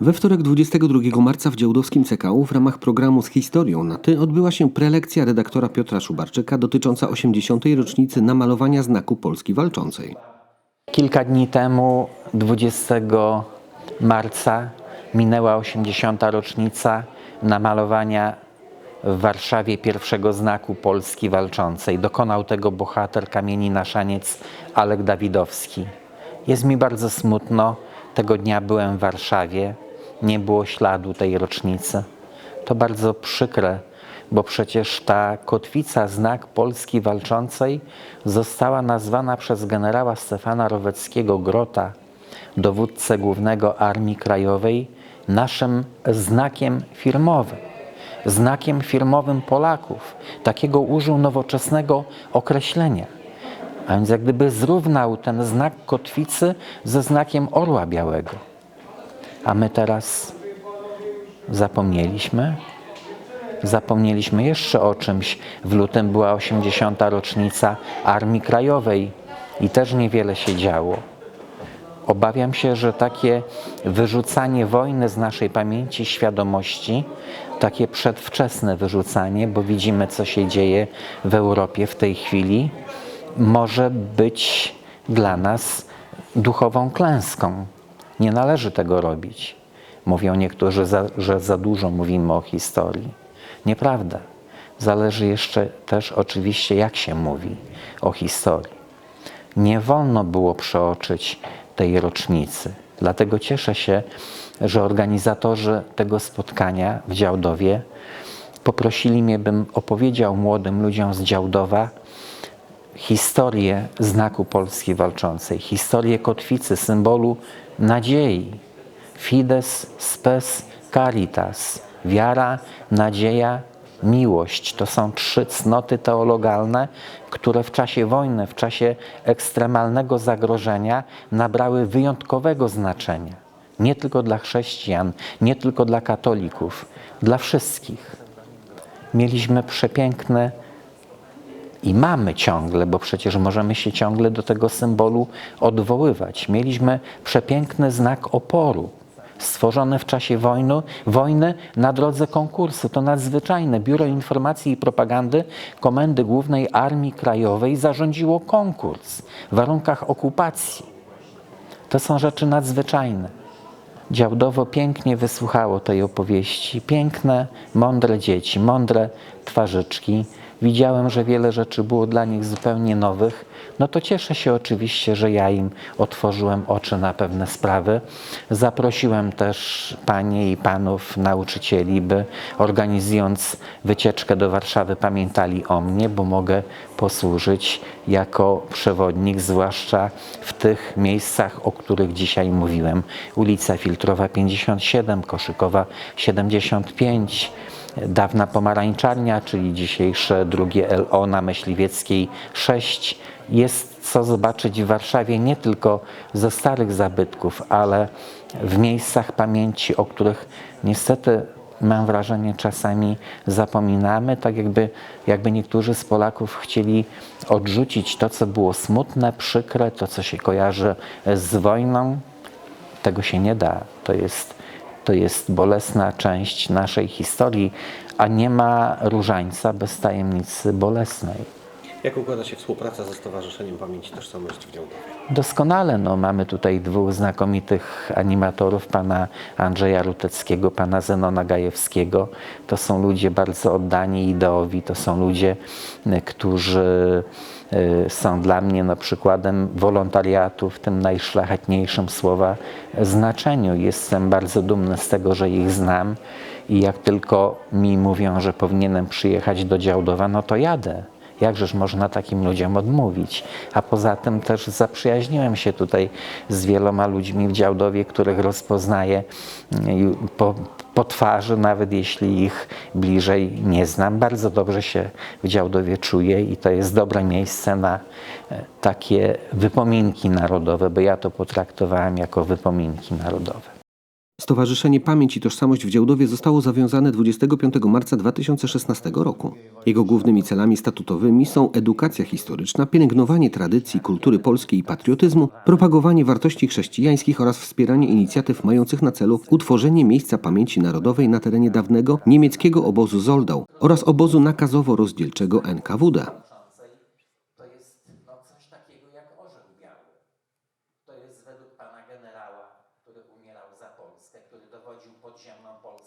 We wtorek 22 marca w Działdowskim CKU w ramach programu z historią na ty odbyła się prelekcja redaktora Piotra Szubarczyka dotycząca 80. rocznicy namalowania znaku Polski Walczącej. Kilka dni temu, 20 marca, minęła 80. rocznica namalowania w Warszawie pierwszego znaku Polski Walczącej. Dokonał tego bohater kamieni naszaniec Alek Dawidowski. Jest mi bardzo smutno. Tego dnia byłem w Warszawie. Nie było śladu tej rocznicy. To bardzo przykre, bo przecież ta kotwica, znak Polski Walczącej, została nazwana przez generała Stefana Roweckiego Grota, dowódcę głównego Armii Krajowej, naszym znakiem firmowym. Znakiem firmowym Polaków. Takiego użył nowoczesnego określenia. A więc jak gdyby zrównał ten znak kotwicy ze znakiem orła białego. A my teraz zapomnieliśmy. Zapomnieliśmy jeszcze o czymś. W lutym była 80. rocznica Armii Krajowej i też niewiele się działo. Obawiam się, że takie wyrzucanie wojny z naszej pamięci, świadomości, takie przedwczesne wyrzucanie, bo widzimy, co się dzieje w Europie w tej chwili, może być dla nas duchową klęską. Nie należy tego robić. Mówią niektórzy, że za dużo mówimy o historii. Nieprawda. Zależy jeszcze też oczywiście, jak się mówi o historii. Nie wolno było przeoczyć tej rocznicy. Dlatego cieszę się, że organizatorzy tego spotkania w Działdowie poprosili mnie, bym opowiedział młodym ludziom z Działdowa historię znaku Polski Walczącej, historię kotwicy, symbolu nadziei. Fides spes caritas. Wiara, nadzieja, miłość. To są trzy cnoty teologalne, które w czasie wojny, w czasie ekstremalnego zagrożenia nabrały wyjątkowego znaczenia. Nie tylko dla chrześcijan, nie tylko dla katolików, dla wszystkich. Mieliśmy przepiękne i mamy ciągle, bo przecież możemy się ciągle do tego symbolu odwoływać. Mieliśmy przepiękny znak oporu, stworzony w czasie wojny, wojny na drodze konkursu. To nadzwyczajne. Biuro Informacji i Propagandy Komendy Głównej Armii Krajowej zarządziło konkurs w warunkach okupacji. To są rzeczy nadzwyczajne. Działdowo pięknie wysłuchało tej opowieści. Piękne, mądre dzieci, mądre twarzyczki. Widziałem, że wiele rzeczy było dla nich zupełnie nowych. No to cieszę się oczywiście, że ja im otworzyłem oczy na pewne sprawy. Zaprosiłem też panie i panów nauczycieli, by organizując wycieczkę do Warszawy pamiętali o mnie, bo mogę posłużyć jako przewodnik, zwłaszcza w tych miejscach, o których dzisiaj mówiłem. Ulica Filtrowa 57, Koszykowa 75, dawna pomarańczarnia, czyli dzisiejsze drugie LO na Myśliwieckiej 6. Jest co zobaczyć w Warszawie nie tylko ze starych zabytków, ale w miejscach pamięci, o których niestety mam wrażenie czasami zapominamy, tak jakby, jakby niektórzy z Polaków chcieli odrzucić to, co było smutne, przykre, to, co się kojarzy z wojną. Tego się nie da. To jest, to jest bolesna część naszej historii, a nie ma różańca bez tajemnicy bolesnej. Jak układa się współpraca ze Stowarzyszeniem Pamięci Tożsamości w Działdowie? Doskonale, no, mamy tutaj dwóch znakomitych animatorów, pana Andrzeja Ruteckiego, pana Zenona Gajewskiego. To są ludzie bardzo oddani ideowi, to są ludzie, y, którzy y, są dla mnie no, przykładem wolontariatu w tym najszlachetniejszym słowa znaczeniu. Jestem bardzo dumny z tego, że ich znam i jak tylko mi mówią, że powinienem przyjechać do Działdowa, no to jadę. Jakżeż można takim ludziom odmówić? A poza tym też zaprzyjaźniłem się tutaj z wieloma ludźmi w Działdowie, których rozpoznaję mm, po, po twarzy, nawet jeśli ich bliżej nie znam. Bardzo dobrze się w Działdowie czuję i to jest dobre miejsce na e, takie wypominki narodowe, bo ja to potraktowałem jako wypominki narodowe. Stowarzyszenie Pamięć i Tożsamość w Działdowie zostało zawiązane 25 marca 2016 roku. Jego głównymi celami statutowymi są edukacja historyczna, pielęgnowanie tradycji, kultury polskiej i patriotyzmu, propagowanie wartości chrześcijańskich oraz wspieranie inicjatyw mających na celu utworzenie miejsca pamięci narodowej na terenie dawnego niemieckiego obozu Zoldau oraz obozu nakazowo-rozdzielczego NKWD. To jest no, coś takiego jak orzeł biały. To jest według pana